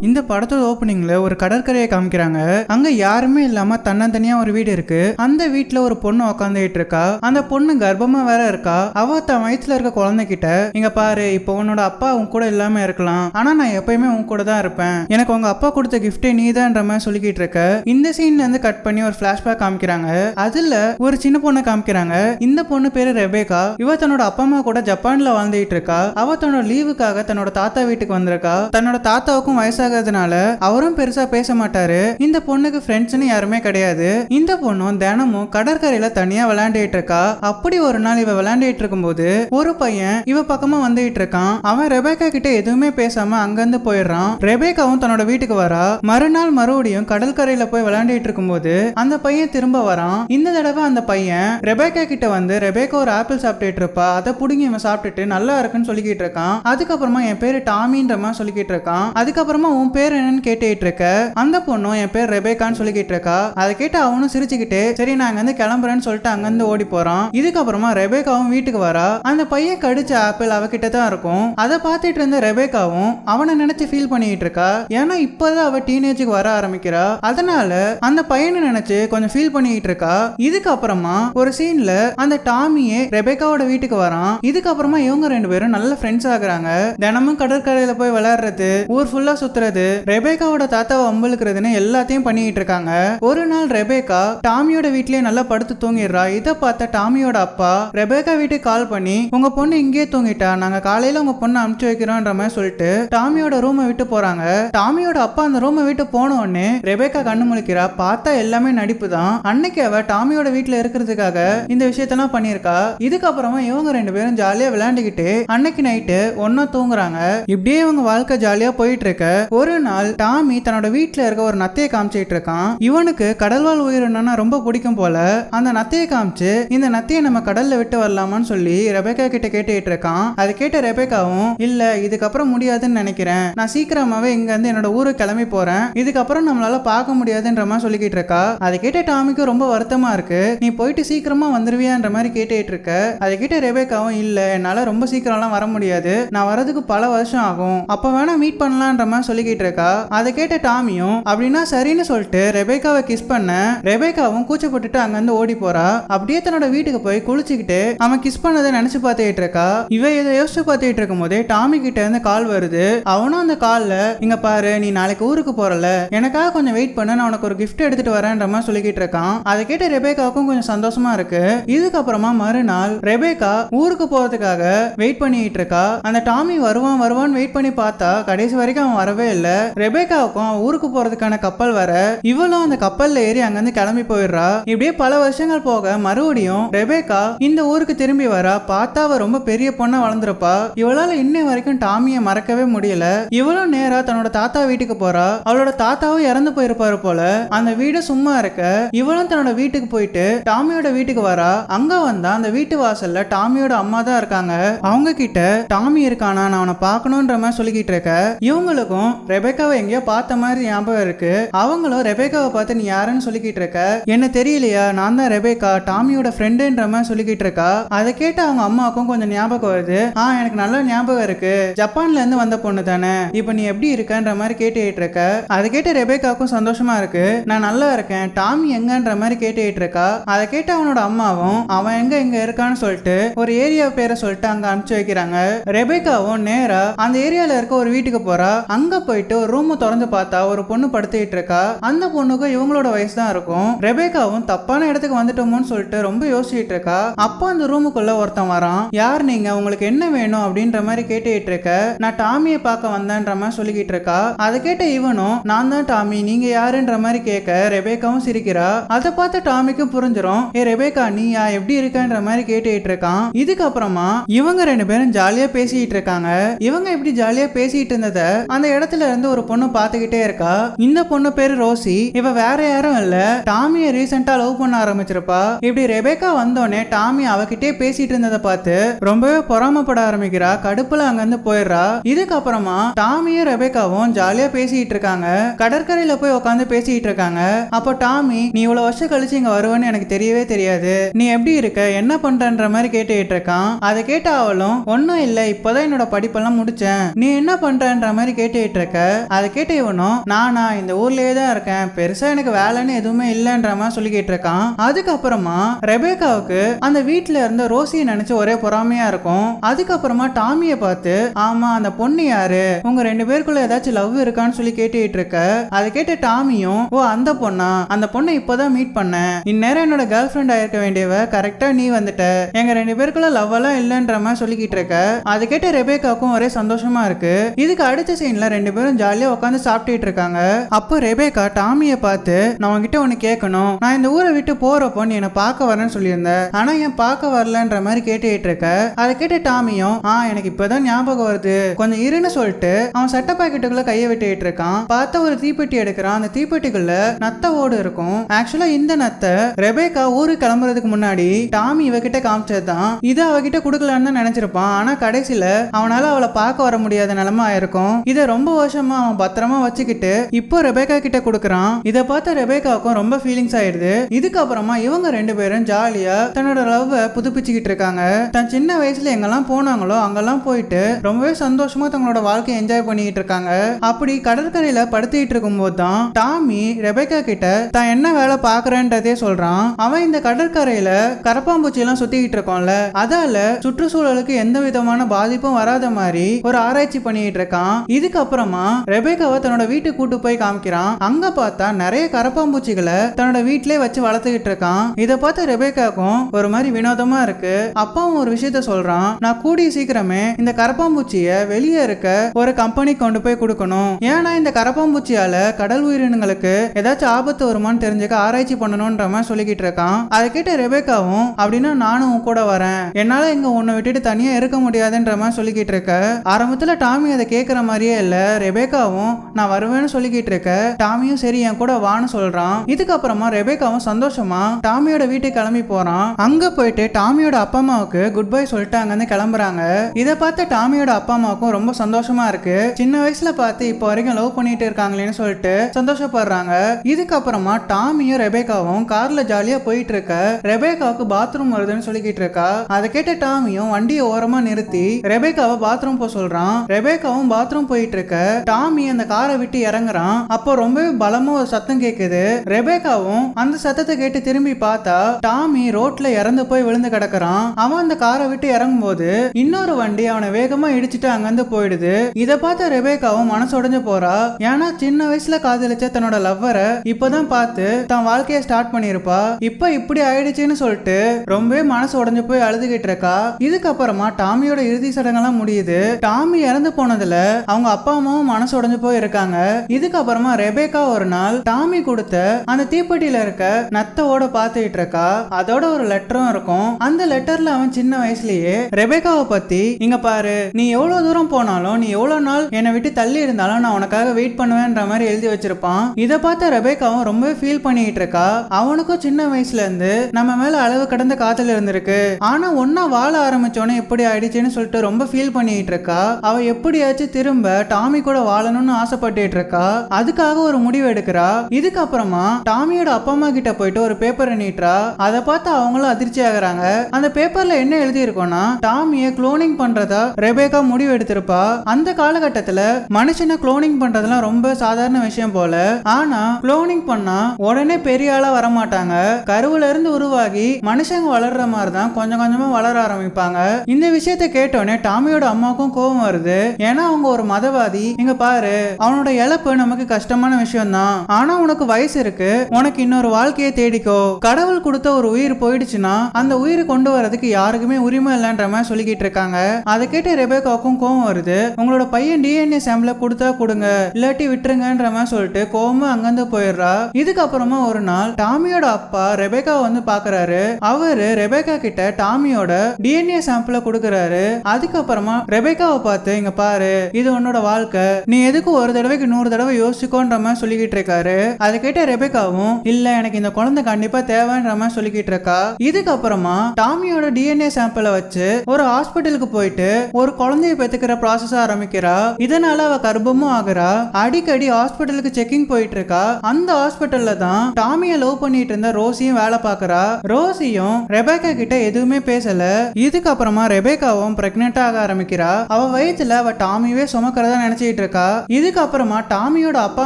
இந்த படத்தோட ஓப்பனிங்ல ஒரு கடற்கரையை காமிக்கிறாங்க. அங்க யாருமே இல்லாம தன்னந்தனியா ஒரு வீடு இருக்கு. அந்த வீட்டுல ஒரு பொண்ணு உக்காந்துகிட்டு இருக்கா. அந்த பொண்ணு கர்ப்பமா வேற இருக்கா. அவ தன் வயசுல இருக்க குழந்தைகிட்ட இங்க பாரு இப்போ உன்னோட அப்பா உன் கூட இல்லாம இருக்கலாம். ஆனா நான் எப்பயுமே உன் கூட தான் இருப்பேன். எனக்கு உங்க அப்பா கொடுத்த கிஃப்டே நீதான்ற மாதிரி சொல்லிக்கிட்டு இருக்க. இந்த சீன்ல இருந்து கட் பண்ணி ஒரு பிளாஷ்பேக் காமிக்கிறாங்க. அதுல ஒரு சின்ன பொண்ணை காமிக்கிறாங்க. இந்த பொண்ணு பேரு ரெபேகா. இவ தன்னோட அப்பா அம்மா கூட ஜப்பான்ல வாழ்ந்துகிட்டு இருக்கா. அவ தன்னோட லீவுக்காக தன்னோட தாத்தா வீட்டுக்கு வந்திருக்கா. தன்னோட தாத்தாவுக்கும் ஆகாததுனால அவரும் பெருசா பேச மாட்டாரு. இந்த பொண்ணுக்கு ஃப்ரெண்ட்ஸ்னு யாருமே கிடையாது. இந்த பொண்ணும் தினமும் கடற்கரையில தனியா விளையாண்டுட்டு இருக்கா. அப்படி ஒரு நாள் இவ விளையாண்டுட்டு இருக்கும்போது ஒரு பையன் இவ பக்கமா வந்துகிட்டு இருக்கான். அவன் ரெபேக்கா கிட்ட எதுவுமே பேசாம அங்கிருந்து போயிடுறான். ரெபேக்காவும் தன்னோட வீட்டுக்கு வரா. மறுநாள் மறுபடியும் கடற்கரையில போய் விளையாண்டுட்டு இருக்கும்போது அந்த பையன் திரும்ப வரான். இந்த தடவை அந்த பையன் ரெபேக்கா கிட்ட வந்து ரெபேக்கா ஒரு ஆப்பிள் சாப்பிட்டுட்டு இருப்பா. அதை புடுங்கி இவன் சாப்பிட்டுட்டு நல்லா இருக்குன்னு சொல்லிக்கிட்டு இருக்கான். அதுக்கப்புறமா என் பேரு டாமின்ற மாதிரி சொல்லிக்கிட்டு இருக்கான். அதுக்கப்புறமா உன் பேர் என்னன்னு கேட்டுட்டு இருக்க அந்த பொண்ணும் என் பேர் ரெபேக்கான்னு சொல்லிக்கிட்டு இருக்கா அதை கேட்டு அவனும் சிரிச்சுக்கிட்டு சரி நான் அங்கிருந்து கிளம்புறேன்னு சொல்லிட்டு அங்கிருந்து ஓடி போறான். இதுக்கப்புறமா ரெபேக்காவும் வீட்டுக்கு வரா. அந்த பையன் கடிச்ச ஆப்பிள் அவகிட்ட தான் இருக்கும். அதை பார்த்துட்டு இருந்த ரெபேக்காவும் அவனை நினைச்சு ஃபீல் பண்ணிட்டு இருக்கா ஏன்னா இப்பதான் அவ டீனேஜுக்கு வர ஆரம்பிக்கிறா. அதனால அந்த பையனை நினைச்சு கொஞ்சம் ஃபீல் பண்ணிட்டு இருக்கா இதுக்கப்புறமா ஒரு சீன்ல அந்த டாமியே ரெபேக்காவோட வீட்டுக்கு வரான். இதுக்கப்புறமா இவங்க ரெண்டு பேரும் நல்ல ஃப்ரெண்ட்ஸ் ஆகுறாங்க. தினமும் கடற்கரையில போய் விளையாடுறது ஊர் ஃபுல்லா சுத்துறது ரெபேக்காவோட தாத்தாவை அம்பளுக்குறதுன்னு எல்லாத்தையும் பண்ணிட்டு இருக்காங்க. ஒரு நாள் ரெபேக்கா டாமியோட வீட்லயே நல்லா படுத்து தூங்கிடுறா. இதை பார்த்த டாமியோட அப்பா ரெபேக்கா வீட்டுக்கு கால் பண்ணி உங்க பொண்ணு இங்கேயே தூங்கிட்டா. நாங்க காலையில உங்க பொண்ணு அனுப்பிச்சு வைக்கிறோன்ற மாதிரி சொல்லிட்டு டாமியோட ரூமை விட்டு போறாங்க. டாமியோட அப்பா அந்த ரூமை விட்டு போன உடனே ரெபேக்கா கண்ணு முழிக்கிறா. பார்த்தா எல்லாமே நடிப்பு தான் அன்னைக்கு அவ டாமியோட வீட்ல இருக்கிறதுக்காக இந்த விஷயத்தெல்லாம் பண்ணியிருக்கா. இதுக்கப்புறமா இவங்க ரெண்டு பேரும் ஜாலியா விளையாண்டுகிட்டு அன்னைக்கு நைட்டு ஒன்னா தூங்குறாங்க. இப்படியே இவங்க வாழ்க்கை ஜாலியா போயிட்டு இருக்க. ஒரு நாள் டாமி தன்னோட வீட்டில் இருக்க ஒரு நத்தையை காமிச்சிட்டு இருக்கான். இவனுக்கு கடல்வாழ் உயிரினா ரொம்ப பிடிக்கும் போல. அந்த நத்தையை காமிச்சு இந்த நத்தையை நம்ம கடல்ல விட்டு வரலாமான்னு சொல்லி ரெபேக்கா கிட்ட கேட்டுட்டு இருக்கான். அதை கேட்ட ரெபேக்காவும் இல்ல இதுக்கப்புறம் முடியாதுன்னு நினைக்கிறேன். நான் சீக்கிரமாவே இங்க இருந்து என்னோட ஊருக்கு கிளம்பி போறேன். இதுக்கப்புறம் நம்மளால பார்க்க முடியாதுன்ற மாதிரி சொல்லிக்கிட்டு இருக்கா? அதை கேட்ட டாமிக்கு ரொம்ப வருத்தமா இருக்கு. நீ போயிட்டு சீக்கிரமா வந்துருவியான்ற மாதிரி கேட்டுட்டு இருக்க. அதை கேட்ட ரெபேக்காவும் இல்ல என்னால ரொம்ப சீக்கிரம்லாம் வர முடியாது. நான் வரதுக்கு பல வருஷம் ஆகும். அப்ப வேணா மீட் பண்ணலான்ற மாதிரி பேசிக்கிட்டு இருக்கா அதை கேட்ட டாமியும் அப்படின்னா சரின்னு சொல்லிட்டு ரெபேக்காவை கிஸ் பண்ண ரெபேக்காவும் கூச்சப்பட்டுட்டு அங்கிருந்து ஓடி போறா. அப்படியே தன்னோட வீட்டுக்கு போய் குளிச்சுக்கிட்டு அவன் கிஸ் பண்ணதை நினைச்சு பார்த்துட்டு இருக்கா இவ இதை யோசிச்சு பார்த்துட்டு இருக்கும் போதே டாமி கிட்ட இருந்து கால் வருது. அவனும் அந்த கால்ல இங்க பாரு நீ நாளைக்கு ஊருக்கு போறல. எனக்காக கொஞ்சம் வெயிட் பண்ண நான் உனக்கு ஒரு கிஃப்ட் எடுத்துட்டு வரேன்ற மாதிரி சொல்லிக்கிட்டு இருக்கான் அதை கேட்ட ரெபேக்காவுக்கும் கொஞ்சம் சந்தோஷமா இருக்கு. இதுக்கப்புறமா மறுநாள் ரெபேக்கா ஊருக்கு போறதுக்காக வெயிட் பண்ணிட்டு இருக்கா அந்த டாமி வருவான் வருவான்னு வெயிட் பண்ணி பார்த்தா கடைசி வரைக்கும் அவன் வரவே இல்லை. ரெபேக்காவுக்கும் ஊருக்கு போறதுக்கான கப்பல் வர இவளும் அந்த கப்பல்ல ஏறி அங்கிருந்து கிளம்பி போயிடுறா. இப்படியே பல வருஷங்கள் போக மறுபடியும் ரெபேக்கா இந்த ஊருக்கு திரும்பி வரா. பார்த்தா அவ ரொம்ப பெரிய பொண்ணா வளர்ந்துருப்பா. இவளால இன்னை வரைக்கும் டாமியை மறக்கவே முடியல. இவளும் நேரா தன்னோட தாத்தா வீட்டுக்கு போறா. அவளோட தாத்தாவும் இறந்து போயிருப்பாரு போல. அந்த வீடு சும்மா இருக்க இவளும் தன்னோட வீட்டுக்கு போயிட்டு டாமியோட வீட்டுக்கு வரா. அங்க வந்தா அந்த வீட்டு வாசல்ல டாமியோட அம்மா தான் இருக்காங்க. அவங்க கிட்ட டாமி இருக்கானா? நான் அவனை பார்க்கணுன்ற மாதிரி சொல்லிக்கிட்டு இருக்க. இவங்களுக்கும் ரெபேக்காவை எங்கேயோ பார்த்த மாதிரி ஞாபகம் இருக்கு. அவங்களும் ரெபேக்காவை பார்த்து நீ யாருன்னு சொல்லிக்கிட்டு இருக்க? என்ன தெரியலையா? நான் தான் ரெபேக்கா. டாமியோட ஃப்ரெண்டுன்ற மாதிரி சொல்லிக்கிட்டு இருக்கா? அதை கேட்டு அவங்க அம்மாவுக்கும் கொஞ்சம் ஞாபகம் வருது. ஆ எனக்கு நல்ல ஞாபகம் இருக்கு. ஜப்பான்ல இருந்து வந்த பொண்ணு தானே. இப்போ நீ எப்படி இருக்கன்ற மாதிரி கேட்டுட்டு இருக்க? அதை கேட்டு ரெபேக்காவுக்கும் சந்தோஷமா இருக்கு. நான் நல்லா இருக்கேன். டாமி எங்கன்ற மாதிரி கேட்டுட்டு இருக்கா? அதை கேட்டு அவனோட அம்மாவும் அவன் எங்க எங்க இருக்கான்னு சொல்லிட்டு ஒரு ஏரியா பேரை சொல்லிட்டு அங்க அனுப்பிச்சு வைக்கிறாங்க. ரெபேக்காவும் நேரா அந்த ஏரியால இருக்க ஒரு வீட்டுக்கு போறா. அங்க போயிட்டு ஒரு ரூம் திறந்து பார்த்தா ஒரு பொண்ணு படுத்துக்கிட்டு இருக்கா. அந்த பொண்ணுக்கும் இவங்களோட வயசு தான் இருக்கும். ரெபேக்காவும் தப்பான இடத்துக்கு வந்துட்டோமோன்னு சொல்லிட்டு ரொம்ப யோசிச்சுட்டு இருக்கா. அப்போ அந்த ரூமுக்குள்ள ஒருத்தன் வரான். யார் நீங்க? உங்களுக்கு என்ன வேணும்? அப்படின்ற மாதிரி கேட்டுக்கிட்டு இருக்க. நான் டாமியை பார்க்க வந்தேன்ற மாதிரி சொல்லிக்கிட்டு இருக்கா. அதை கேட்ட இவனும் நான் தான் டாமி நீங்க யாருன்ற மாதிரி கேட்க ரெபேக்காவும் சிரிக்கிறா. அதை பார்த்து டாமிக்கும் புரிஞ்சிடும் ஏ ரெபேக்கா நீயா? எப்படி இருக்கன்ற மாதிரி கேட்டுக்கிட்டு இருக்கான். இதுக்கப்புறமா இவங்க ரெண்டு பேரும் ஜாலியா பேசிக்கிட்டு இருக்காங்க. இவங்க இப்படி ஜாலியா பேசிட்டு இருந்தத அந்த இடத்துல இருந்து ஒரு பொண்ணு பார்த்துக்கிட்டே இருக்கா. இந்த பொண்ணு பேரு ரோசி. இவ வேற யாரும் இல்ல. டாமிய ரீசெண்டா லவ் பண்ண ஆரம்பிச்சிருப்பா. இப்படி ரெபேக்கா வந்தோடனே டாமி அவகிட்டே பேசிட்டு இருந்ததை பார்த்து ரொம்பவே பொறாமப்பட ஆரம்பிக்கிறா. கடுப்புல அங்கிருந்து போயிடுறா. இதுக்கப்புறமா டாமியும் ரெபேக்காவும் ஜாலியா பேசிட்டு இருக்காங்க. கடற்கரையில போய் உட்காந்து பேசிட்டு இருக்காங்க. அப்போ டாமி நீ இவ்வளவு வருஷம் கழிச்சு இங்க வருவன்னு எனக்கு தெரியவே தெரியாது. நீ எப்படி இருக்க? என்ன பண்றன்ற மாதிரி கேட்டுக்கிட்டு இருக்கான். அதை கேட்ட அவளும் ஒன்னும் இல்ல. இப்பதான் என்னோட படிப்பெல்லாம் முடிச்சேன். நீ என்ன பண்றன்ற மாதிரி கேட்டுக்கிட்டு இருக்க. இருக்க? அதை கேட்ட இவனும் நானா இந்த ஊர்லயே தான் இருக்கேன். பெருசா எனக்கு வேலைன்னு எதுவுமே இல்லைன்ற மாதிரி சொல்லிக்கிட்டு இருக்கான். அதுக்கப்புறமா ரெபேக்காவுக்கு அந்த வீட்டுல இருந்த ரோசியை நினைச்சு ஒரே பொறாமையா இருக்கும். அதுக்கப்புறமா டாமியை பார்த்து ஆமா அந்த பொண்ணு யாரு? உங்க ரெண்டு பேருக்குள்ள ஏதாச்சும் லவ் இருக்கான்னு சொல்லி கேட்டுட்டு இருக்க. அதை கேட்ட டாமியும் ஓ அந்த பொண்ணா? அந்த பொண்ணை இப்பதான் மீட் பண்ணேன். இந்நேரம் என்னோட கேர்ள் ஃப்ரெண்ட் ஆயிருக்க வேண்டியவ கரெக்டா நீ வந்துட்ட. எங்க ரெண்டு பேருக்குள்ள லவ் எல்லாம் இல்லைன்ற மாதிரி சொல்லிக்கிட்டு இருக்க. அது கேட்ட ரெபேக்காவுக்கும் ஒரே சந்தோஷமா இருக்கு. இதுக்கு அடுத்த சீன்ல ரெண்டு பேரும் ஜாலியா உட்காந்து சாப்பிட்டுட்டு இருக்காங்க. அப்போ ரெபேக்கா டாமியை பார்த்து நான் உங்ககிட்ட ஒன்னு கேட்கணும். நான் இந்த ஊரை விட்டு போறப்போ நீ என்னை பார்க்க வரேன்னு சொல்லியிருந்தேன் ஆனா ஏன் பார்க்க வரலன்ற மாதிரி கேட்டுட்டு இருக்க. அதை கேட்ட டாமியும் ஆ எனக்கு இப்பதான் ஞாபகம் வருது. கொஞ்சம் இருன்னு சொல்லிட்டு அவன் சட்ட பாக்கெட்டுக்குள்ள கையை விட்டுட்டு இருக்கான். பார்த்த ஒரு தீப்பெட்டி எடுக்கிறான். அந்த தீப்பெட்டிக்குள்ள நத்த ஓடு இருக்கும். ஆக்சுவலா இந்த நத்தை ரெபேக்கா ஊருக்கு கிளம்புறதுக்கு முன்னாடி டாமி இவகிட்ட காமிச்சதுதான். இது அவகிட்ட கொடுக்கலான்னு தான் நினைச்சிருப்பான். ஆனா கடைசியில அவனால அவளை பார்க்க வர முடியாத நிலைமை ஆயிருக்கும். இதை ரொம்ப வருஷமா அவன் பத்திரமா வச்சுக்கிட்டு இப்போ ரெபேக்கா கிட்ட கொடுக்குறான். இதை பார்த்த ரெபேக்காவுக்கும் ரொம்ப ஃபீலிங்ஸ் ஆயிடுது. இதுக்கப்புறமா இவங்க ரெண்டு பேரும் ஜாலியா தன்னோட லவ் புதுப்பிச்சுக்கிட்டு இருக்காங்க. தன் சின்ன வயசுல எங்கெல்லாம் போனாங்களோ அங்கெல்லாம் போயிட்டு ரொம்பவே சந்தோஷமா தங்களோட வாழ்க்கையை என்ஜாய் பண்ணிக்கிட்டு இருக்காங்க. அப்படி கடற்கரையில படுத்திட்டு இருக்கும்போது தான் டாமி ரெபேக்கா கிட்ட தான் என்ன வேலை பாக்குறேன்றதே சொல்றான். அவன் இந்த கடற்கரையில கரப்பாம்பூச்சி எல்லாம் சுத்திக்கிட்டு இருக்கோம்ல அதால சுற்றுச்சூழலுக்கு எந்த விதமான பாதிப்பும் வராத மாதிரி ஒரு ஆராய்ச்சி பண்ணிட்டு இருக்கான். இதுக்கப்புறமா ரெபேக்காவை தன்னோட வீட்டுக்கு கூட்டு போய் காமிக்கிறான். அங்க பார்த்தா நிறைய கரப்பாம்பூச்சிகளை தன்னோட வீட்டிலே வச்சு வளர்த்துக்கிட்டு இருக்கான். இதை பார்த்து ரெபேக்காக்கும் ஒரு மாதிரி வினோதமா இருக்கு. அப்பாவும் ஒரு விஷயத்த சொல்றான் நான் கூடிய சீக்கிரமே இந்த கரப்பாம்பூச்சிய வெளியே இருக்க ஒரு கம்பெனி கொண்டு போய் கொடுக்கணும். ஏன்னா இந்த கரப்பாம்பூச்சியால கடல் உயிரினங்களுக்கு ஏதாச்சும் ஆபத்து வருமான்னு தெரிஞ்சுக்க ஆராய்ச்சி பண்ணணும்ன்ற மாதிரி சொல்லிக்கிட்டு இருக்கான். அதை கேட்ட ரெபேக்காவும் அப்படின்னா நானும் உன் கூட வரேன். என்னால இங்க உன்னை விட்டுட்டு தனியா இருக்க முடியாதுன்ற மாதிரி சொல்லிக்கிட்டு இருக்க. ஆரம்பத்துல டாமி அதை கேட்கற மாதிரியே இல்ல. ரெபேக்காவும் நான் வருவேன்னு சொல்லிக்கிட்டு இருக்க டாமியும் சரி என் கூட வான்னு சொல்றான். இதுக்கப்புறமா ரெபேக்காவும் சந்தோஷமா டாமியோட வீட்டுக்கு கிளம்பி போறான். அங்க போயிட்டு டாமியோட அப்பா அம்மாவுக்கு குட் பை சொல்லிட்டாங்கன்னு கிளம்புறாங்க. இதை பார்த்து டாமியோட அப்பா அம்மாவுக்கும் ரொம்ப சந்தோஷமா இருக்கு. சின்ன வயசுல பார்த்து இப்போ வரைக்கும் லவ் பண்ணிட்டு இருக்காங்களேன்னு சொல்லிட்டு சந்தோஷப்படுறாங்க. இதுக்கப்புறமா டாமியும் ரெபேக்காவும் கார்ல ஜாலியா போயிட்டு இருக்க ரெபேக்காவுக்கு பாத்ரூம் வருதுன்னு சொல்லிக்கிட்டு இருக்கா. அதை கேட்ட டாமியும் வண்டியை ஓரமா நிறுத்தி ரெபேக்காவை பாத்ரூம் போக சொல்றான். ரெபேக்காவும் பாத்ரூம் போயிட்டு இருக்க டாமி அந்த காரை விட்டு இறங்குறான். அப்போ ரொம்பவே பலமா ஒரு சத்தம் கேக்குது. ரெபேக்காவும் அந்த சத்தத்தை கேட்டு திரும்பி பார்த்தா டாமி ரோட்ல இறந்து போய் விழுந்து கிடக்குறான். அவன் அந்த காரை விட்டு இறங்கும் போது இன்னொரு வண்டி அவனை வேகமா இடிச்சிட்டு அங்கிருந்து போயிடுது. இதை பார்த்த ரெபேக்காவும் மனசு உடஞ்சு போறா. ஏன்னா சின்ன வயசுல காதலிச்ச தன்னோட லவ்வரை இப்பதான் பார்த்து தன் வாழ்க்கைய ஸ்டார்ட் பண்ணிருப்பா இப்ப இப்படி ஆயிடுச்சுன்னு சொல்லிட்டு ரொம்பவே மனசு உடஞ்சு போய் அழுதுகிட்டு இருக்கா. இதுக்கப்புறமா டாமியோட இறுதி சடங்கெல்லாம் முடியுது. டாமி இறந்து போனதுல அவங்க அப்பா அம்மாவும் மனசு உடஞ்சு போய் இருக்காங்க இதுக்கப்புறமா ரெபேக்கா ஒரு நாள் டாமி கொடுத்த அந்த தீப்பெட்டியில இருக்க நத்தோட பார்த்துக்கிட்டு இருக்கா அதோட ஒரு லெட்டரும் இருக்கும். அந்த லெட்டர்ல அவன் சின்ன வயசுலயே ரெபேக்காவை பத்தி இங்க பாரு நீ எவ்வளவு தூரம் போனாலும் நீ எவ்வளவு நாள் என்னை விட்டு தள்ளி இருந்தாலும் நான் உனக்காக வெயிட் பண்ணுவேன்ற மாதிரி எழுதி வச்சிருப்பான். இதை பார்த்த ரெபேக்காவும் ரொம்பவே ஃபீல் பண்ணிட்டு இருக்கா அவனுக்கும் சின்ன வயசுல இருந்து நம்ம மேல அளவு கடந்த காதல் இருந்திருக்கு. ஆனா ஒன்னா வாழ ஆரம்பிச்சோன்னே எப்படி ஆயிடுச்சுன்னு சொல்லிட்டு ரொம்ப ஃபீல் பண்ணிட்டு இருக்கா அவ எப்படியாச்சும் திரும்ப டாமி கூட வாழணும்னு ஆசைப்பட்டுட்டு இருக்கா அதுக்காக ஒரு முடிவு எடுக்கிறா? இதுக்கப்புறமா டாமியோட அப்பா அம்மா கிட்ட போயிட்டு ஒரு பேப்பரை நீட்டுறா. அதை பார்த்து அவங்களும் அதிர்ச்சி ஆகுறாங்க. அந்த பேப்பர்ல என்ன எழுதி இருக்கோம்னா டாமிய குளோனிங் பண்றதா ரெபேக்கா முடிவு எடுத்திருப்பா. அந்த காலகட்டத்துல மனுஷனை குளோனிங் பண்றதெல்லாம் ரொம்ப சாதாரண விஷயம் போல. ஆனா குளோனிங் பண்ணா உடனே பெரிய ஆளா வர மாட்டாங்க கருவுல இருந்து உருவாகி மனுஷங்க வளர்ற மாதிரி தான் கொஞ்சம் கொஞ்சமா வளர ஆரம்பிப்பாங்க. இந்த விஷயத்த கேட்டோடனே டாமியோட அம்மாவுக்கும் கோபம் வருது. ஏன்னா அவங்க ஒரு மதவாதி. இங்க பாரு அவனோட இழப்பு நமக்கு கஷ்டமான விஷயம் தான் ஆனா உனக்கு வயசு இருக்கு உனக்கு இன்னொரு வாழ்க்கையை தேடிக்கோ. கடவுள் கொடுத்த ஒரு உயிர் போயிடுச்சுன்னா அந்த உயிரை கொண்டு வரதுக்கு யாருக்குமே உரிமை இல்லைன்ற மாதிரி சொல்லிக்கிட்டு இருக்காங்க. அதை கேட்டு ரெபேக்காவுக்கும் கோவம் வருது. உங்களோட பையன் டிஎன்ஏ சாம்பிள கொடுத்தா கொடுங்க இல்லாட்டி விட்டுருங்கன்ற மாதிரி சொல்லிட்டு கோவமா அங்கிருந்து போயிடுறா. இதுக்கப்புறமா ஒரு நாள் டாமியோட அப்பா ரெபேக்கா வந்து பாக்குறாரு. அவரு ரெபேக்கா கிட்ட டாமியோட டிஎன்ஏ சாம்பிள கொடுக்கறாரு. அதுக்கப்புறமா ரெபேக்காவை பார்த்து இங்க பாரு இது உன்னோட வாழ்க்கை. நீ எதுக்கு ஒரு தடவைக்கு நூறு தடவை யோசிக்கோன்ற மாதிரி சொல்லிக்கிட்டு இருக்காரு? அதை கேட்ட ரெபேக்காவும் இல்ல எனக்கு இந்த குழந்தை கண்டிப்பா தேவைன்ற மாதிரி சொல்லிக்கிட்டு இருக்கா? இதுக்கப்புறமா டாமியோட டிஎன்ஏ சாம்பிளை வச்சு ஒரு ஹாஸ்பிட்டலுக்கு போயிட்டு ஒரு குழந்தைய பெத்துக்கிற ப்ராசஸ் ஆரம்பிக்கிறா. இதனால அவ கர்ப்பமும் ஆகுறா. அடிக்கடி ஹாஸ்பிட்டலுக்கு செக்கிங் போயிட்டு இருக்கா. அந்த ஹாஸ்பிட்டல்ல தான் டாமிய லவ் பண்ணிட்டு இருந்த ரோசியும் வேலை பாக்குறா ரோசியும் ரெபேக்கா கிட்ட எதுவுமே பேசல. இதுக்கப்புறமா ரெபேக்காவும் பிரெக்னென்ட் ஆக ஆரம்பிக்கிறா. அவ வயித்துல அவ டாமியவே சுமக்கிறதா நினைச்சிட்டு யோசிச்சுட்டு இருக்கா இதுக்கப்புறமா டாமியோட அப்பா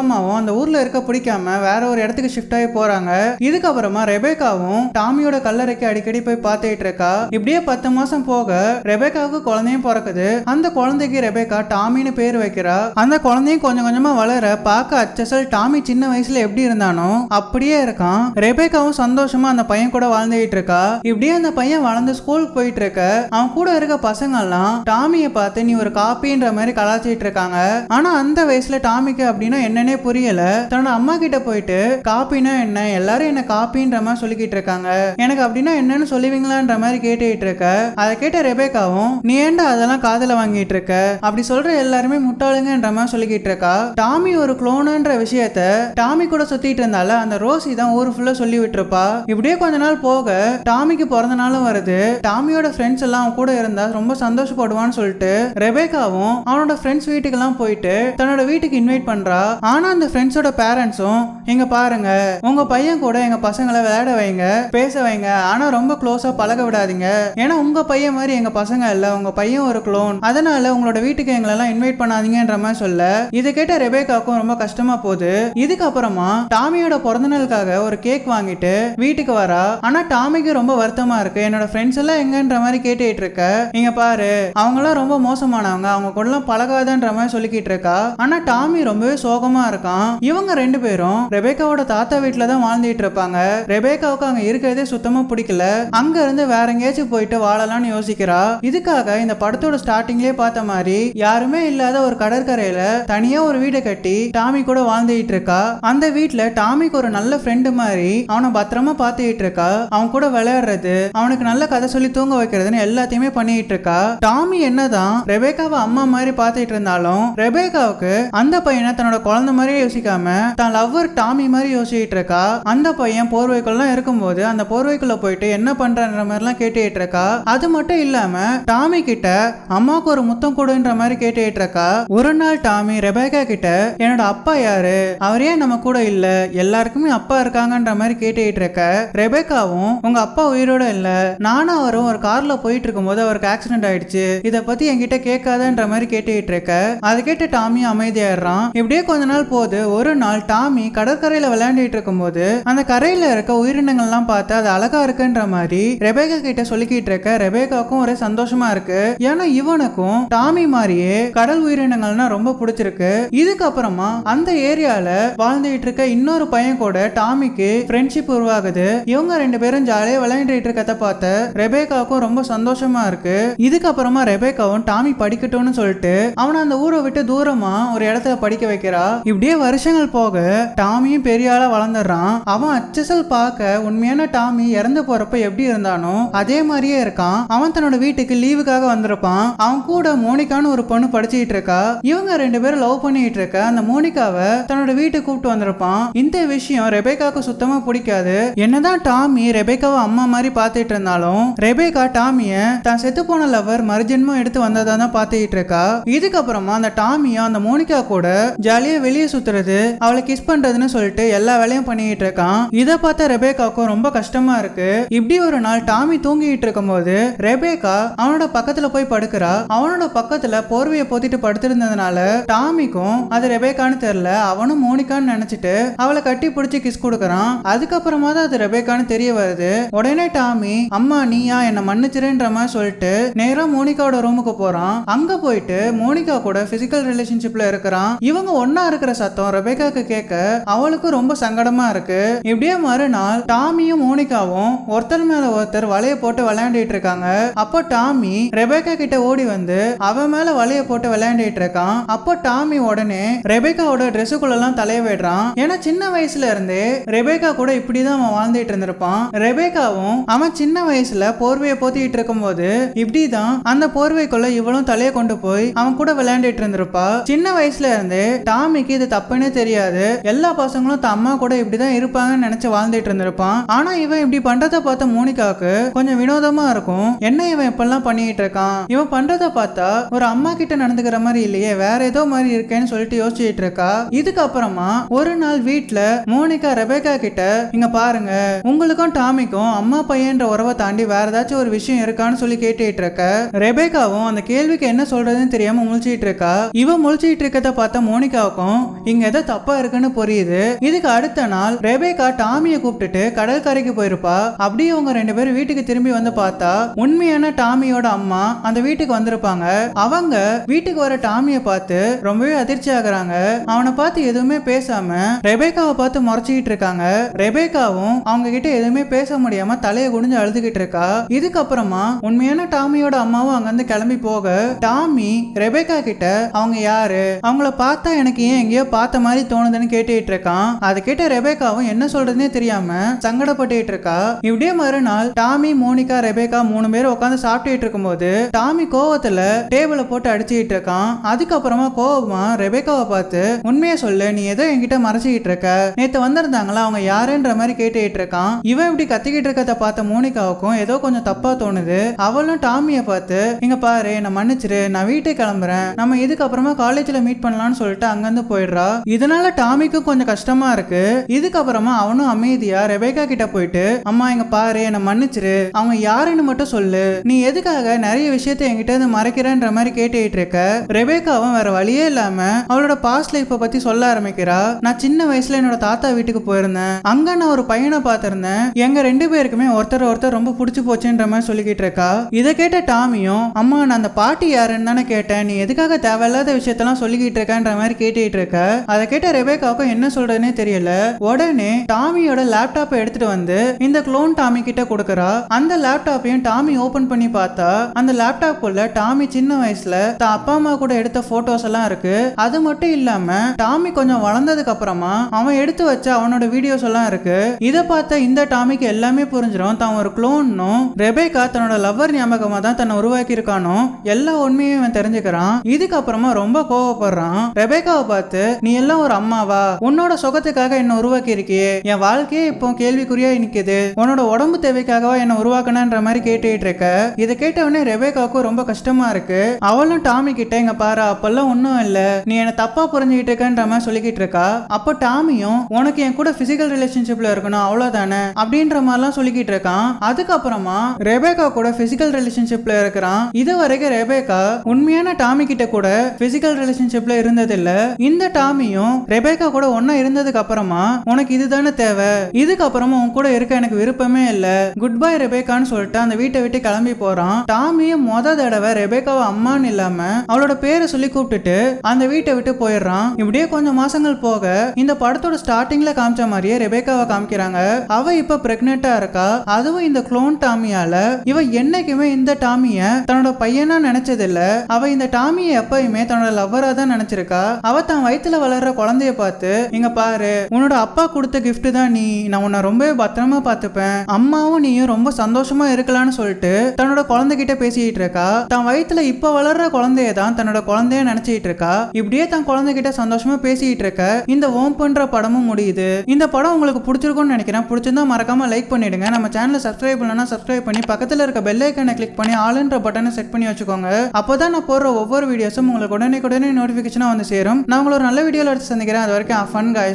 அம்மாவும் அந்த ஊர்ல இருக்க பிடிக்காம வேற ஒரு இடத்துக்கு ஷிஃப்ட் ஆகி போறாங்க. இதுக்கப்புறமா ரெபேக்காவும் டாமியோட கல்லறைக்கு அடிக்கடி போய் பார்த்துட்டு இருக்கா. இப்படியே பத்து மாசம் போக ரெபேக்காவுக்கு குழந்தையும் பிறக்குது. அந்த குழந்தைக்கு ரெபேக்கா டாமின்னு பேர் வைக்கிறா. அந்த குழந்தையும் கொஞ்சம் கொஞ்சமா வளர பார்க்க அச்சசல் டாமி சின்ன வயசுல எப்படி இருந்தானோ அப்படியே இருக்கான். ரெபேக்காவும் சந்தோஷமா அந்த பையன் கூட வாழ்ந்துகிட்டு இருக்கா. இப்படியே அந்த பையன் வளர்ந்து ஸ்கூலுக்கு போயிட்டு இருக்க. அவன் கூட இருக்க பசங்க எல்லாம் டாமியை பார்த்து நீ ஒரு காப்பின்ற மாதிரி கலாச்சிட்டு இருக்காங்க. ஆனா அந்த வயசுல டாமிக்கு அப்படின்னா என்னன்னே புரியல. தன்னோட அம்மா கிட்ட போயிட்டு காப்பினா என்ன? எல்லாரும் என்ன காப்பின்ற மாதிரி சொல்லிக்கிட்டு இருக்காங்க. எனக்கு அப்படின்னா என்னன்னு சொல்லுவீங்களான்ற மாதிரி கேட்டுட்டு இருக்க. அதை கேட்ட ரெபேக்காவும் நீ ஏன்டா அதெல்லாம் காதுல வாங்கிட்டு இருக்க? அப்படி சொல்ற எல்லாருமே முட்டாளுங்கன்ற மாதிரி சொல்லிக்கிட்டு இருக்கா. டாமி ஒரு குளோனுன்ற விஷயத்த டாமி கூட சுத்திட்டு இருந்தால அந்த ரோசி தான் ஊர் ஃபுல்லா சொல்லி விட்டுருப்பா. இப்படியே கொஞ்ச நாள் போக டாமிக்கு பிறந்த நாளும் வருது. டாமியோட ஃப்ரெண்ட்ஸ் எல்லாம் அவன் கூட இருந்தா ரொம்ப சந்தோஷப்படுவான்னு சொல்லிட்டு ரெபேக்காவும் அவனோட ஃப்ரெண்ட்ஸ் வீட்டுக்கெல்லாம் போயிட்டு தன்னோட வீட்டுக்கு இன்வைட் பண்றா. ஆனா அந்த ஃப்ரெண்ட்ஸோட பேரண்ட்ஸும் எங்க பாருங்க உங்க பையன் கூட எங்க பசங்களை விளையாட வைங்க பேச வைங்க. ஆனா ரொம்ப க்ளோஸா பழக விடாதீங்க. ஏன்னா உங்க பையன் மாதிரி எங்க பசங்க இல்ல உங்க பையன் ஒரு க்ளோன் அதனால உங்களோட வீட்டுக்கு எங்களெல்லாம் இன்வைட் பண்ணாதீங்கன்ற மாதிரி சொல்ல. இதை கேட்ட ரெபேக்காக்கும் ரொம்ப கஷ்டமா போகுது. இதுக்கப்புறமா டாமியோட பிறந்தநாளுக்காக ஒரு கேக் வாங்கிட்டு வீட்டுக்கு வரா. ஆனா டாமிக்கு ரொம்ப வருத்தமா இருக்கு. என்னோட ஃப்ரெண்ட்ஸ் எல்லாம் எங்கன்ற மாதிரி கேட்டுட்டு இருக்க. இங்க பாரு அவங்களாம் ரொம்ப மோசமானவங்க. அவங்க கூடலாம் பழகாதன்ற மாதிரி சொல்லிக்கிட்டு இருக்கா ஆனா டாமி ரொம்பவே சோகமா இருக்கான். இவங்க ரெண்டு பேரும் ரெபேக்காவோட தாத்தா வீட்டுல தான் வாழ்ந்துட்டு இருப்பாங்க ரெபேக்காவுக்கு அங்க இருக்கிறதே சுத்தமா பிடிக்கல. அங்க இருந்து வேற எங்கேயாச்சும் போயிட்டு வாழலாம்னு யோசிக்கிறா. இதுக்காக இந்த படத்தோட ஸ்டார்டிங்லயே பார்த்த மாதிரி யாருமே இல்லாத ஒரு கடற்கரையில தனியா ஒரு வீடை கட்டி டாமி கூட வாழ்ந்துகிட்டு இருக்கா அந்த வீட்டுல டாமிக்கு ஒரு நல்ல ஃப்ரெண்டு மாதிரி அவனை பத்திரமா பார்த்துக்கிட்டு இருக்கா அவன் கூட விளையாடுறது அவனுக்கு நல்ல கதை சொல்லி தூங்க வைக்கிறதுன்னு எல்லாத்தையுமே பண்ணிட்டு இருக்கா டாமி என்னதான் ரெபேக்காவை அம்மா மாதிரி பார்த்துட்டு இருந்தாலும் ரெபேகாவுக்கு அந்த பையனை தன்னோட குழந்தை மாதிரியே யோசிக்காம தான் லவ்வர் டாமி மாதிரி யோசிச்சுட்டு இருக்கா அந்த பையன் போர்வைக்குள்ள இருக்கும்போது அந்த போர்வைக்குள்ள போயிட்டு என்ன பண்றன்ற மாதிரிலாம் கேட்டுட்டு இருக்கா அது மட்டும் இல்லாம டாமி கிட்ட அம்மாவுக்கு ஒரு முத்தம் கொடுன்ற மாதிரி கேட்டுட்டு இருக்கா ஒரு நாள் டாமி ரெபேகா கிட்ட என்னோட அப்பா யாரு? அவர் ஏன் நம்ம கூட இல்ல? எல்லாருக்குமே அப்பா இருக்காங்கன்ற மாதிரி கேட்டுட்டு இருக்க ரெபேகாவும் உங்க அப்பா உயிரோட இல்ல. நானும் அவரும் ஒரு கார்ல போயிட்டு இருக்கும்போது அவருக்கு ஆக்சிடென்ட் ஆயிடுச்சு. இத பத்தி என்கிட்ட கேட்காதன்ற மாதிரி கேட்டுட்டு இருக்க அது கேட்டு டாமி அமைதியாயிடுறான். இப்படியே கொஞ்ச நாள் போகுது ஒரு நாள் டாமி கடற்கரையில விளையாண்டுட்டு இருக்கும்போது அந்த கரையில இருக்க உயிரினங்கள்லாம் பார்த்து அது அழகா இருக்குன்ற மாதிரி ரெபேகா கிட்ட சொல்லிக்கிட்டு இருக்க ரெபேகாக்கும் ஒரே சந்தோஷமா இருக்கு. ஏன்னா இவனுக்கும் டாமி மாதிரியே கடல் உயிரினங்கள்னா ரொம்ப பிடிச்சிருக்கு. இதுக்கப்புறமா அந்த ஏரியால வாழ்ந்துட்டு இருக்க இன்னொரு பையன் கூட டாமிக்கு ஃப்ரெண்ட்ஷிப் உருவாகுது. இவங்க ரெண்டு பேரும் ஜாலியா விளையாண்டுட்டு இருக்கத பார்த்த ரெபேகாவுக்கும் ரொம்ப சந்தோஷமா இருக்கு. இதுக்கப்புறமா ரெபேகாவும் டாமி படிக்கட்டும்னு சொல்லிட்டு அவனை அந்த ஊரை விட்டு தூரமா ஒரு இடத்துல படிக்க வைக்கிறா. இப்படியே வருஷங்கள் போக டாமியும் பெரிய ஆளா வளர்ந்துடுறான். அவன் அச்சசல் பார்க்க உண்மையான டாமி இறந்து போறப்ப எப்படி இருந்தானோ அதே மாதிரியே இருக்கான். அவன் தன்னோட வீட்டுக்கு லீவுக்காக வந்திருப்பான். அவன் கூட மோனிகான்னு ஒரு பொண்ணு படிச்சுக்கிட்டு இருக்கா. இவங்க ரெண்டு பேரும் லவ் பண்ணிட்டு இருக்க அந்த மோனிகாவை தன்னோட வீட்டுக்கு கூப்பிட்டு வந்திருப்பான். இந்த விஷயம் ரெபேகாக்கு சுத்தமா பிடிக்காது. என்னதான் டாமி ரெபேக்காவை அம்மா மாதிரி பார்த்துட்டு இருந்தாலும் ரெபேக்கா டாமிய தான் செத்து போன லவர் மறுஜென்மம் எடுத்து வந்ததா தான் பார்த்துக்கிட்டு இருக்கா. இதுக்கப்புறமா அந்த டாமி டாமியும் அந்த மோனிகா கூட ஜாலியா வெளியே சுத்துறது அவளை கிஸ் பண்றதுன்னு சொல்லிட்டு எல்லா வேலையும் பண்ணிட்டு இருக்கான். இதை பார்த்த ரெபேக்காக்கும் ரொம்ப கஷ்டமா இருக்கு. இப்படி ஒரு நாள் டாமி தூங்கிட்டு இருக்கும்போது ரெபேக்கா அவனோட பக்கத்துல போய் படுக்கிறா. அவனோட பக்கத்துல போர்வையை போத்திட்டு படுத்திருந்ததுனால டாமிக்கும் அது ரெபேக்கான்னு தெரியல அவனும் மோனிகான்னு நினைச்சிட்டு அவளை கட்டி பிடிச்சி கிஸ் கொடுக்கறான். அதுக்கப்புறமா தான் அது ரெபேக்கான்னு தெரிய வருது. உடனே டாமி அம்மா நீயா? என்ன மன்னிச்சிருன்ற மாதிரி சொல்லிட்டு நேரா மோனிகாவோட ரூமுக்கு போறான். அங்க போயிட்டு மோனிகா கூட பிசிக்கல் ரிலேஷன்ஷிப்ல இருக்கிறான். இவங்க ஒன்னா இருக்கிற சத்தம் ரெபேக்காக்கு கேட்க அவளுக்கு ரொம்ப சங்கடமா இருக்கு. இப்படியே மறுநாள் டாமியும் மோனிகாவும் ஒருத்தர் மேல ஒருத்தர் வலைய போட்டு விளையாண்டுட்டு இருக்காங்க. அப்போ டாமி ரெபேக்கா கிட்ட ஓடி வந்து அவன் மேல வலைய போட்டு விளையாண்டுட்டு இருக்கான். அப்போ டாமி உடனே ரெபேக்காவோட ட்ரெஸ்ஸுக்குள்ள எல்லாம் தலைய விடுறான். ஏன்னா சின்ன வயசுல இருந்தே ரெபேக்கா கூட இப்படிதான் அவன் வாழ்ந்துட்டு இருந்திருப்பான். ரெபேக்காவும் அவன் சின்ன வயசுல போர்வையை போத்திட்டு இருக்கும்போது இப்படிதான் அந்த போர்வைக்குள்ள இவளும் தலைய கொண்டு போய் அவன் கூட விளையாண்டுட்டு இருந்திருப்பா சின்ன வயசுல இருந்தே டாமிக்கு இது தப்புன்னு தெரியாது. எல்லா பசங்களும் தன் அம்மா கூட இப்படிதான் இருப்பாங்கன்னு நினைச்சு வாழ்ந்துட்டு இருந்திருப்பான். ஆனா இவன் இப்படி பண்றத பார்த்த மோனிகாவுக்கு கொஞ்சம் வினோதமா இருக்கும். என்ன இவன் இப்பெல்லாம் பண்ணிட்டு இருக்கான்? இவன் பண்றத பார்த்தா ஒரு அம்மா கிட்ட நடந்துக்கிற மாதிரி இல்லையே வேற ஏதோ மாதிரி இருக்கேன்னு சொல்லிட்டு யோசிச்சுட்டு இருக்கா? இதுக்கப்புறமா ஒரு நாள் வீட்டுல மோனிகா ரெபேகா கிட்ட இங்க பாருங்க உங்களுக்கும் டாமிக்கும் அம்மா பையன்ற உறவை தாண்டி வேற ஏதாச்சும் ஒரு விஷயம் இருக்கான்னு சொல்லி கேட்டுட்டு இருக்க. ரெபேகாவும் அந்த கேள்விக்கு என்ன சொல்றதுன்னு தெரியாம முழிச்சிட்டு இருக்கா? இவன் முழிச்சிட்டு இருக்கத பார்த்த மோனிகாவுக்கும் இங்க ஏதோ தப்பா இருக்குன்னு புரியுது. இதுக்கு அடுத்த நாள் ரெபேகா டாமியை கூப்பிட்டுட்டு கடற்கரைக்கு போயிருப்பா. அப்படியே அவங்க ரெண்டு பேரும் வீட்டுக்கு திரும்பி வந்து பார்த்தா உண்மையான டாமியோட அம்மா அந்த வீட்டுக்கு வந்திருப்பாங்க. அவங்க வீட்டுக்கு வர டாமியை பார்த்து ரொம்பவே அதிர்ச்சி ஆகுறாங்க. அவனை பார்த்து எதுவுமே பேசாம ரெபேக்காவை பார்த்து முறைச்சிக்கிட்டு இருக்காங்க. ரெபேக்காவும் அவங்க கிட்ட எதுவுமே பேச முடியாம தலையை குனிஞ்சு அழுதுகிட்டு இருக்கா. இதுக்கப்புறமா உண்மையான டாமியோட அம்மாவும் அங்கிருந்து கிளம்பி போக டாமி ரெபேக்கா கிட்ட அவங்க யாரு? அவங்கள பார்த்தா எனக்கு ஏன் எங்கேயோ பார்த்த மாதிரி தோணுதுன்னு கேட்டுட்டு இருக்கான் அதை கேட்ட ரெபேக்காவும் என்ன சொல்றதுனே தெரியாம சங்கடப்பட்டு இருக்கா இப்படியே மறுநாள் டாமி மோனிகா ரெபேக்கா மூணு பேரும் உட்காந்து சாப்பிட்டுட்டு இருக்கும்போது டாமி கோவத்துல டேபிளை போட்டு அடிச்சுக்கிட்டு இருக்கான் அதுக்கப்புறமா கோவமா ரெபேக்காவை பார்த்து உண்மையை சொல்லு நீ ஏதோ என்கிட்ட மறைச்சிக்கிட்டு இருக்க நேத்து வந்திருந்தாங்களா அவங்க யாருன்ற மாதிரி கேட்டுக்கிட்டு இருக்கான் இவன் இப்படி கத்திக்கிட்டு இருக்கத பார்த்த மோனிகாவுக்கும் ஏதோ கொஞ்சம் தப்பா தோணுது. அவளும் டாமியை பார்த்து இங்க பாரு என்ன மன்னிச்சிரு நான் வீட்டுக்கு கிளம்புறேன். நம்ம இதுக்கப்புறம் காலேஜ்ல மீட் பண்ணலாம்னு சொல்லிட்டு அங்கிருந்து போயிடுறா. இதனால டாமிக்கும் கொஞ்சம் கஷ்டமா இருக்கு. இதுக்கப்புறமா அவனும் அமைதியா ரெபேக்கா கிட்ட போயிட்டு அம்மா இங்க பாரு என்ன மன்னிச்சிரு. அவங்க யாருன்னு மட்டும் சொல்லு. நீ எதுக்காக நிறைய விஷயத்த என்கிட்ட இருந்து மறைக்கிறன்ற மாதிரி கேட்டுட்டு இருக்க? ரெபேக்காவும் வேற வழியே இல்லாம அவளோட பாஸ்ட் லைஃப்பை பத்தி சொல்ல ஆரம்பிக்கிறா. நான் சின்ன வயசுல என்னோட தாத்தா வீட்டுக்கு போயிருந்தேன். அங்க நான் ஒரு பையனை பார்த்திருந்தேன். எங்க ரெண்டு பேருக்குமே ஒருத்தர் ஒருத்தர் ரொம்ப பிடிச்சி போச்சுன்ற மாதிரி சொல்லிக்கிட்டு இருக்கா. இதை கேட்ட டாமியும் அம்மா நான் அந்த பாட்டி யாருன்னு தானே கேட்டேன். நீ எதுக்காக தேவையில்லாத விஷயத்தெல்லாம் சொல்லிக்கிட்டு இருக்கன்ற மாதிரி கேட்டுட்டு இருக்க. அதை கேட்ட ரெபேக்காவுக்கும் என்ன சொல்றதுனே தெரியல. உடனே டாமியோட லேப்டாப்பை எடுத்துட்டு வந்து இந்த க்ளோன் டாமி கிட்ட கொடுக்கறா. அந்த லேப்டாப்பையும் டாமி ஓபன் பண்ணி பார்த்தா அந்த லேப்டாப்புக்குள்ள டாமி சின்ன வயசுல தான் அப்பா அம்மா கூட எடுத்த போட்டோஸ் எல்லாம் இருக்கு. அது மட்டும் இல்லாம டாமி கொஞ்சம் வளர்ந்ததுக்கு அப்புறமா அவன் எடுத்து வச்ச அவனோட வீடியோஸ் எல்லாம் இருக்கு. இதை பார்த்த இந்த டாமிக்கு எல்லாமே புரிஞ்சிடும் தான் ஒரு க்ளோன்னும் ரெபேக்கா தன்னோட லவ்வர் ஞாபகமா தான் தன்னை உருவாக்கி இருக்கானோ எல்லா உண்மையும் இவன் தெரிஞ்சுக்கிறான். இதுக்கப்புறமா ரொம்ப கோவப்படுறான். ரெபேக்காவை பார்த்து நீ எல்லாம் ஒரு அம்மாவா? உன்னோட சுகத்துக்காக என்ன உருவாக்கி இருக்கியே என் வாழ்க்கையே இப்போ கேள்விக்குறியா நிக்குது. உன்னோட உடம்பு தேவைக்காகவா என்ன உருவாக்கணுன்ற மாதிரி கேட்டுட்டு இருக்க. இதை கேட்டவனே ரெபேக்காவுக்கும் ரொம்ப கஷ்டமா இருக்கு. அவளும் டாமி கிட்ட இங்க பாரு அப்பெல்லாம் ஒன்றும் இல்ல. நீ என்ன தப்பா புரிஞ்சுக்கிட்டு இருக்கன்ற மாதிரி சொல்லிக்கிட்டு இருக்கா? அப்போ டாமியும் உனக்கு என் கூட பிசிக்கல் ரிலேஷன்ஷிப்ல இருக்கணும் அவ்வளவுதானே? அப்படின்ற மாதிரிலாம் சொல்லிக்கிட்டு இருக்கான். அதுக்கப்புறமா ரெபேக்கா கூட பிசிக்கல் ரிலேஷன்ஷிப்ல இருக்கிறான். இது வரைக்கும் ரெபேக்கா உண்மையான டாமி கிட்ட கூட பிசிக்கல் ரிலேஷன்ஷிப்ல இருந்ததில்ல. இந்த டாமியும் ரெபேக்கா கூட ஒன்னா இருந்ததுக்கு அப்புறமா உனக்கு இதுதானே தேவை. இதுக்கப்புறமா உன் கூட இருக்க எனக்கு விருப்பமே இல்ல. குட் பை ரெபேக்கான்னு சொல்லிட்டு அந்த வீட்டை விட்டு கிளம்பி போறான். டாமியும் மொத தடவை ரெபேக்காவை அம்மான்னு இல்லாம அவளோட பேரை சொல்லி கூப்பிட்டுட்டு அந்த வீட்டை விட்டு போயிடுறான். இப்படியே கொஞ்சம் மாசங்கள் போக இந்த படத்தோட ஸ்டார்டிங்ல காமிச்ச மாதிரியே ரெபேக்காவை காமிக்கிறாங்க. அவ இப்ப பிரெக்னெண்டா இருக்கா. அதுவும் இந்த குளோன் டாமியால. இவ என்னைக்குமே இந்த டாமிய தன்னோட பையனா நினைச்சதில்ல. அவ இந்த டாமியை எப்பயுமே தன்னோட லவ்வரா தான் நினைச்சிருக்கா? அவ தான் வயித்துல வளர்ற குழந்தைய பார்த்து இங்க பாரு உன்னோட அப்பா கொடுத்த கிஃப்ட் தான் நீ. நான் உன்னை ரொம்பவே பத்திரமா பார்த்துப்பேன். அம்மாவும் நீயும் ரொம்ப சந்தோஷமா இருக்கலாம்னு சொல்லிட்டு தன்னோட குழந்தைகிட்ட பேசிக்கிட்டு இருக்கா? தான் வயித்துல இப்ப வளர்ற குழந்தைய தான் தன்னோட குழந்தைய நினைச்சிட்டு இருக்கா? இப்படியே தன் குழந்தைகிட்ட சந்தோஷமா பேசிக்கிட்டு இருக்க. இந்த ஓம் பண்ற படமும் முடியுது. இந்த படம் உங்களுக்கு பிடிச்சிருக்கும்னு நினைக்கிறேன். பிடிச்சிருந்தா மறக்காம லைக் பண்ணிடுங்க. நம்ம சேனலை சப்ஸ்கிரைப் பண்ணலன்னா சப்ஸ்கிரைப் பண்ணி பக்கத்துல இருக்க பெல் ஐக்கனை கிளிக் பண்ணி ஆளுன்ற பட்டனை செட் பண்ணி வச்சுக்கோங்க. அப்போதான் நான் போடுற ஒவ்வொரு வீடியோஸும் உங்களுக்கு உடனே உடனே நோட்டிஃபிகேஷனாக வந்து சேரும். நான் உங்களை ஒரு நல்ல வீடியோவில் எடுத்து சந்திக்கிறேன். அது வரைக்கும் ஃபன் guys.